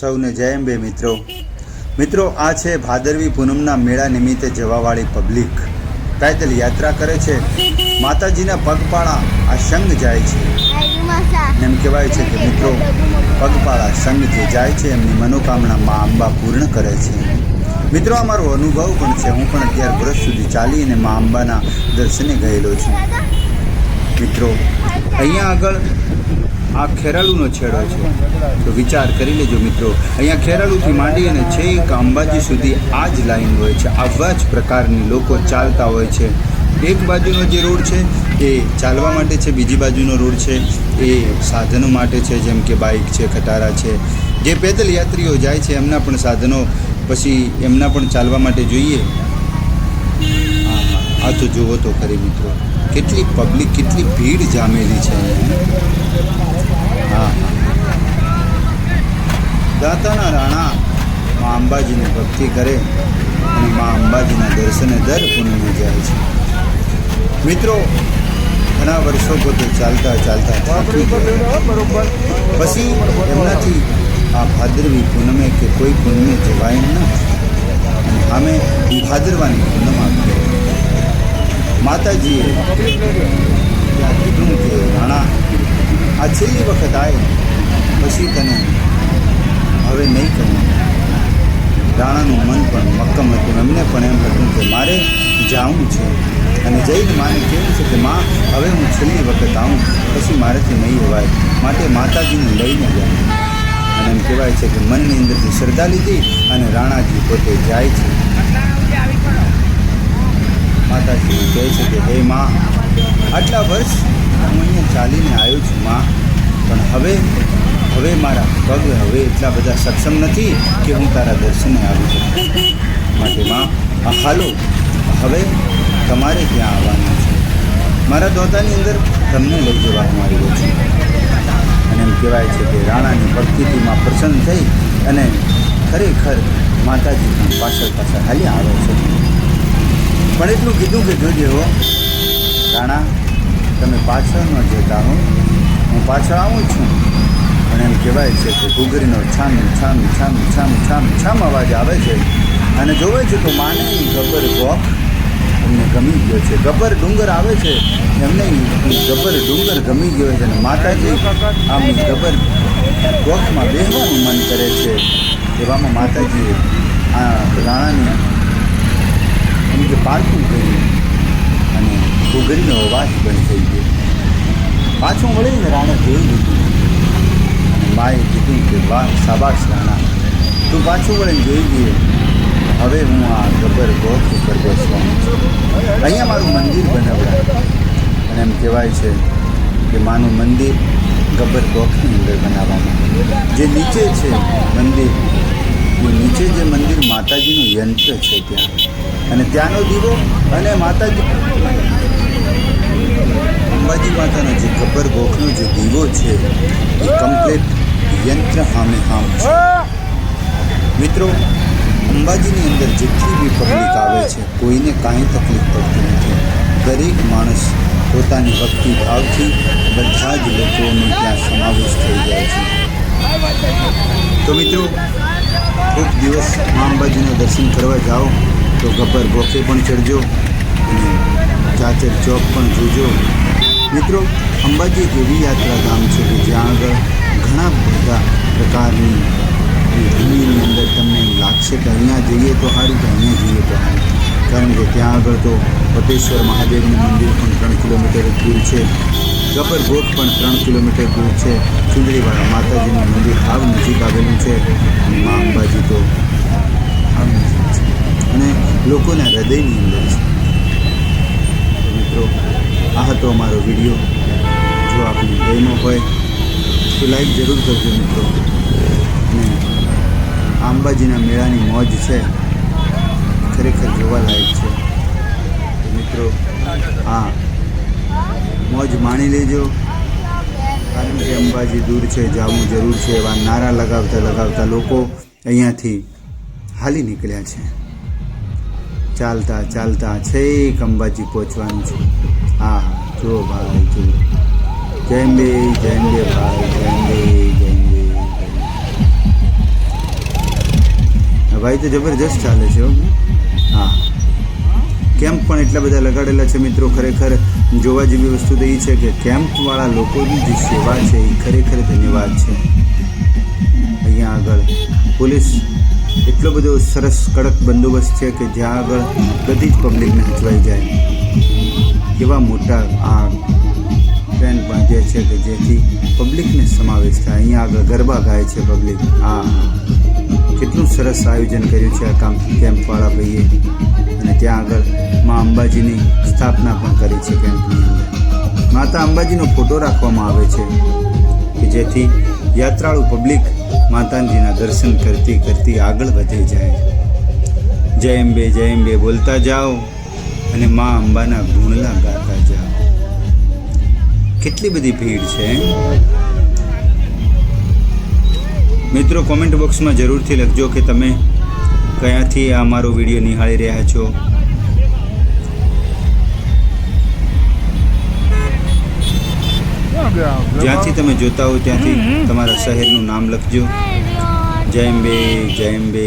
સૌને જય અંબે મિત્રો. મિત્રો, આ છે ભાદરવી પૂનમના મેળા નિમિત્તે જવાવાળી પબ્લિક. પેદલ યાત્રા કરે છે. માતાજીના પગપાળા આ સંઘ જાય છે. એમ કહેવાય છે કે મિત્રો, પગપાળા સંઘ જે જાય છે, એમની મનોકામના મા અંબા પૂર્ણ કરે છે. મિત્રો આ મારો અનુભવ પણ છે. હું પણ અગિયાર વર્ષ સુધી ચાલીને મા અંબાના દર્શને ગયેલો છું. મિત્રો, અહીંયા આગળ આ ખેરાલુનો છેડો છે. તો વિચાર કરી લેજો મિત્રો. અહીંયા ખેરાલુથી માંડી અને છેક અંબાજી સુધી આ જ લાઈન હોય છે. આવા જ પ્રકારની લોકો ચાલતા હોય છે. એક બાજુનો જે રોડ છે એ ચાલવા માટે છે, બીજી બાજુનો રોડ છે એ સાધનો માટે છે, જેમ કે બાઇક છે, ખટારા છે. જે પેદલ યાત્રીઓ જાય છે, એમના પણ સાધનો પછી એમના પણ ચાલવા માટે જોઈએ. હા હા. આ તો જુઓ તો ખરી મિત્રો. કેટલી પબ્લિક કેટલી ભીડ જામેલી છે હા દાતાના રાણા મા અંબાજીની ભક્તિ કરે અને મા અંબાજીના દર્શને દર પૂનમે જાય છે. મિત્રો, ઘણા વર્ષો પોતે ચાલતા ચાલતા પછી એમનાથી આ ભાદરવી પૂનમે કે કોઈ પૂનમે જવાય ન. અને અમે ભાદરવાની પૂનમ આપી માતાજીએ કીધું કે રાણા આ છેલ્લી વખત આવે પછી તને હવે નહીં કહું રાણાનું મન પણ મક્કમ હતું. એમને પણ એમ હતું કે, મારે જાવું છે. અને જઈને માને કેવું છે કે, માં, હવે હું છેલ્લી વખત આવું, પછી મારેથી નહીં હોવાય માટે માતાજીને લઈને જાય અને એમ કહેવાય છે કે, મનની અંદરથી શ્રદ્ધા લીધી અને રાણાજી પોતે જાય છે. માતાજી કહે છે કે, હે માં, આટલા વર્ષ હું અહીંયા ચાલીને આવ્યો છું, માં. પણ હવે હવે મારા પગ હવે એટલા બધા સક્ષમ નથી કે હું તારા દર્શને આવી શકું માટે માં હાલો, હવે તમારે ત્યાં આવવાનું છે. મારા દોતાની અંદર તમને લઈ જવાનું આવ્યો છું. અને એમ કહેવાય છે કે, રાણાની ભક્તિમાં પ્રસન્ન થઈ અને ખરેખર માતાજી પાછળ પાછળ હાલી આવે છે. પણ એટલું કીધું કે જોજે હો. રાણા, તમે પાછળ ન જતા હો. હું પાછળ આવું છું. પણ એમ કહેવાય છે કે ઘૂઘરીનો છામ છામ છામ છામ છામ છામ અવાજ આવે છે. અને જોવે છે તો માને ગબર ગોખ એમને ગમી ગયો છે. ગબર ડુંગર આવે છે. એમને ગબર ડુંગર ગમી ગયો છે. અને માતાજી આમ ગબર ગોખમાં બેસવાનું મન કરે છે. એવામાં માતાજીએ આ રાણાને એમ જે પારખું કર્યું અને ઘૂઘરીનો અવાજ બંધ થઈ ગયો. પાછું વળીને રાણે જોઈ લીધું. અને માએ કીધું કે, વાહ, શાબાશ રાણા. તું પાછું વળીને જોઈ ગયો હવે હું આ ગબ્બર ગોખ ઉપર બેસવાનું છું. અહીંયા મારું મંદિર બનાવડાય અને એમ કહેવાય છે કે માનું મંદિર ગબ્બર ગોખની અંદર બનાવવામાં જે નીચે છે મંદિર નીચે જે મંદિર માતાજીનું યંત્ર છે ત્યાં. અને ત્યાંનો દીવો અને માતાજી અંબાજી માતાનો જે ગબ્બર ગોખનો જે દીવો છે, એ કમ્પ્લીટ યંત્ર સામે હામ છે. મિત્રો, અંબાજીની અંદર જેટલી બી પબ્લિક આવે છે, કોઈને કાંઈ તકલીફ પડતી નથી. દરેક માણસ પોતાની ભક્તિ ભાવથી બધા જ લોકોનો ત્યાં સમાવેશ થઈ જાય છે. તો મિત્રો, કોઈક દિવસ મા અંબાજીના દર્શન કરવા જાઓ. તો ગબ્બર ગોખે પણ ચડજો અને ચાચર ચોક પણ જોજો. મિત્રો, અંબાજી એક એવી યાત્રાધામ છે કે જ્યાં આગળ ઘણા બધા પ્રકારની ભૂમિની અંદર તમને લાગશે કે અહીંયા જઈએ તો સારું કે અહીંયા જઈએ તો સારું. કારણ કે ત્યાં આગળ તો વટેશ્વર મહાદેવનું મંદિર પણ ત્રણ કિલોમીટર દૂર છે. ગબ્બર ગોટ પણ ત્રણ કિલોમીટર દૂર છે. ચુંદડીવાળા માતાજીનું મંદિર હાવ નજીક આવેલું છે. અને મા અંબાજી તો આવ નજીક છે. અને લોકોના હૃદયની અંદર છે. મિત્રો, આ હતો અમારો વીડિયો. જો આપને ગમ્યો હોય, તો લાઈક જરૂર કરજો મિત્રો. અને અંબાજીના મેળાની મોજ છે, ખરેખર જોવાલાયક છે. મિત્રો, હા, મોજ માણી લેજો. કારણ કે અંબાજી દૂર છે જવું જરૂર છે, એવા નારા લગાવતા લગાવતા લોકો અહીંયાથી હાલી નીકળ્યા છે. ચાલતા ચાલતા છેક અંબાજી પહોંચવાનું છે. હા જુઓ ભાઈ, જુઓ. જય અંબે જય અંબે ભાઈ, જય અંબે જય અંબે જય તો જબરજસ્ત ચાલે છે. હા. કેમ્પ પણ એટલા બધા લગાડેલા છે મિત્રો, ખરેખર જોવા જેવી વસ્તુ તો એ છે કે કેમ્પવાળા લોકોની જે સેવા છે એ ખરેખર ધન્યવાદ છે. અહીંયા આગળ પોલીસ એટલો બધો સરસ કડક બંદોબસ્ત છે કે જ્યાં આગળ બધી જ પબ્લિકને હચવાઈ જાય. એવા મોટા આ ટ્રેન બાંધે છે કે જેથી પબ્લિકને સમાવેશ થાય. અહીંયા આગળ ગરબા ગાય છે પબ્લિક હા. કેટલું સરસ આયોજન કર્યું છે આ કામ કેમ્પવાળા ભાઈએ અને ત્યાં આગળ મા અંબાજીની સ્થાપના પણ કરી છે કેમ્પની અંદર. માતા અંબાજીનો ફોટો રાખવામાં આવે છે કે જેથી યાત્રાળુ પબ્લિક માતાજીના દર્શન કરતી કરતી આગળ વધી જાય. જય અંબે જય અંબે બોલતા જાઓ અને મા અંબાના ગુણલા ગાતા જાઓ. કેટલી બધી ભીડ છે મિત્રો કોમેન્ટ બોક્સમાં જરૂરથી લખજો કે તમે કયાથી આ મારો વીડિયો નિહાળી રહ્યા છો. જ્યાંથી તમે જોતા હો ત્યાંથી તમારા શહેરનું નામ લખજો. જય અંબે જય અંબે